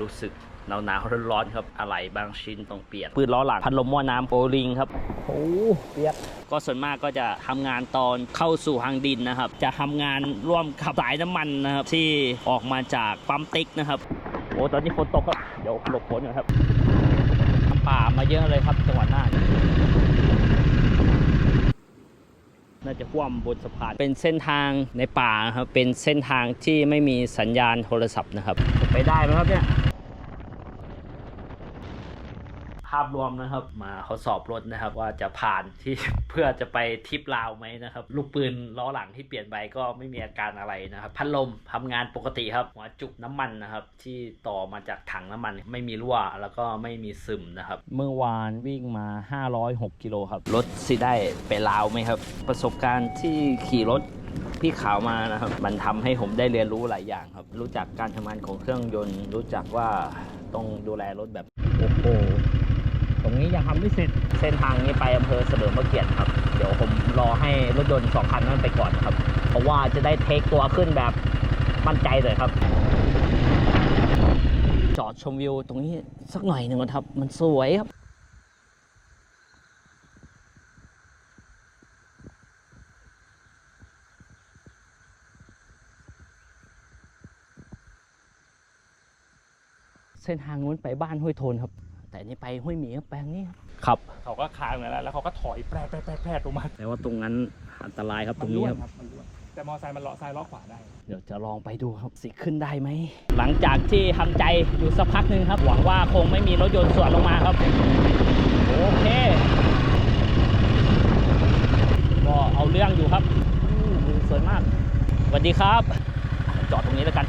รู้สึกหนาวหนาวๆร้อนๆครับอะไรบางชิ้นต้องเปลี่ยนปืนล้อหลังพัดลมหม้อน้ำโปรลิงครับโอ้เปียกก็ส่วนมากก็จะทำงานตอนเข้าสู่ทางดินนะครับ จะทำงานร่วมกับสายน้ำมันนะครับ ที่ออกมาจากปั๊มติ๊กนะครับโอ้ตอนนี้ฝนตกครับเดี๋ยวหลบฝนก่อนครับน้ำป่ามาเยอะเลยครับจังหวัดน่าน น่าจะคว่ำบนสะพาน เป็นเส้นทางในป่าครับ เป็นเส้นทางที่ไม่มีสัญญาณโทรศัพท์นะครับ ไปได้ไหมครับเนี่ย ภาพรวมนะครับ มาทดสอบรถนะครับ ว่าจะผ่านที่เพื่อจะไปทริปลาวไหมนะครับ ลูกปืนล้อหลังที่เปลี่ยนไปก็ไม่มีอาการอะไรนะครับพัดลมทำงานปกติครับหัวจุกน้ำมันนะครับ ที่ต่อมาจากถังน้ำมัน ไม่มีรั่วแล้วก็ไม่มีซึมนะครับ เมื่อวานวิ่งมา 506กิโลครับรถสิได้ไปลาวไหมครับ ประสบการณ์ที่ขี่รถพี่ขาวมานะครับ มันทำให้ผมได้เรียนรู้หลายอย่างครับ รู้จักการทำงานของเครื่องยนต์ รู้จักว่าต้องดูแลรถแบบโอ้โห ตรงนี้ยังทำไม่เสร็จเส้นทางนี้ไปอำเภอเสลิมพระเกียรติครับ เดี๋ยวผมรอให้รถยนต์สองคันนั้นไปก่อนครับ เพราะว่าจะได้เทคตัวขึ้นแบบมั่นใจเลยครับ จอดชมวิวตรงนี้สักหน่อยหนึ่งครับ มันสวยครับเส้นทางนู้นไปบ้านห้วยโทนครับ แต่อันนี่ไปห้วยหมีครับแปลงนี้ครับครับเขาก็ค้างแล้วแล้วเขาก็ถอยแปรแปรแปรแปรลงมาแต่ว่าตรงนั้นอันตรายครับตมัรนงร่นี้วนครับครับมันร่วนแต่มอไซค์มันเลาะซ้ายเลาะขวาได้ เดี๋ยวจะลองไปดูครับสิขึ้นได้ไหม หลังจากที่ทำใจอยู่สักพักหนึ่งครับ หวังว่าคงไม่มีรถยนต์สวนลงมาครับ โอเค ก็เอาเรื่องอยู่ครับอู้วิวสวยมากสวัสดีครับ จอดตรงนี้แล้วกัน